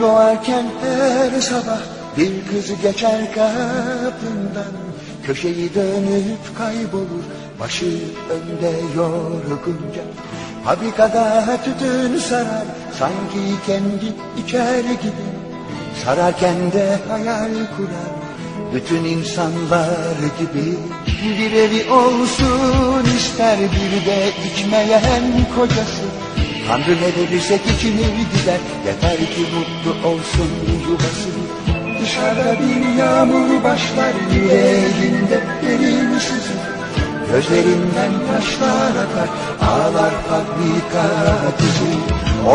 doğarken her sabah bir kız geçer kapından. Köşeyi dönüp kaybolur başı önde yorgunca. Fabrikada tütün sarar sanki kendi içer gibi. Sararken de hayal kurar bütün insanlar gibi. Bir evi olsun ister bir de içmeyen kocası Tanrı ne verirsek içinir gider. Yeter ki mutlu olsun yuvası. Dışarıda bir yağmur başlar Yüreğinde derin sızı Gözlerinden taşlar akar Ağlar fabrika kızı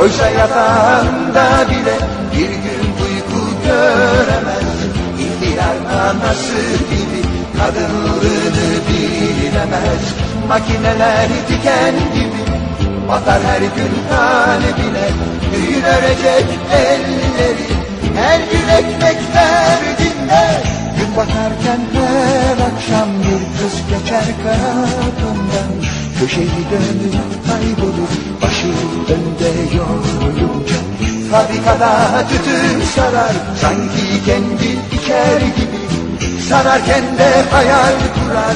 Oysa yatağında bile Bir gün uyku göremez. İhtiyar anası gibi Kadınlığını bilemez. Makineler diken gibi Batar her gün kalbine Düğün örecek elleri. Her gün ekmek derdinde Gün batarken her akşam bir kız geçer kapından Köşeyi dönüp kaybolur Başı önde yorulunca Fabrikada tütün sarar Sanki kendi içer gibi. Sararken de hayal kurar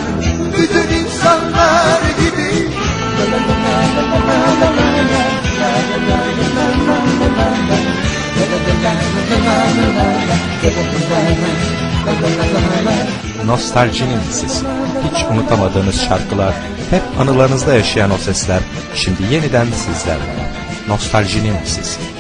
Nostaljinin sesi. Hiç unutamadığınız şarkılar, hep anılarınızda yaşayan o sesler, şimdi yeniden sizlerle. Nostaljinin sesi.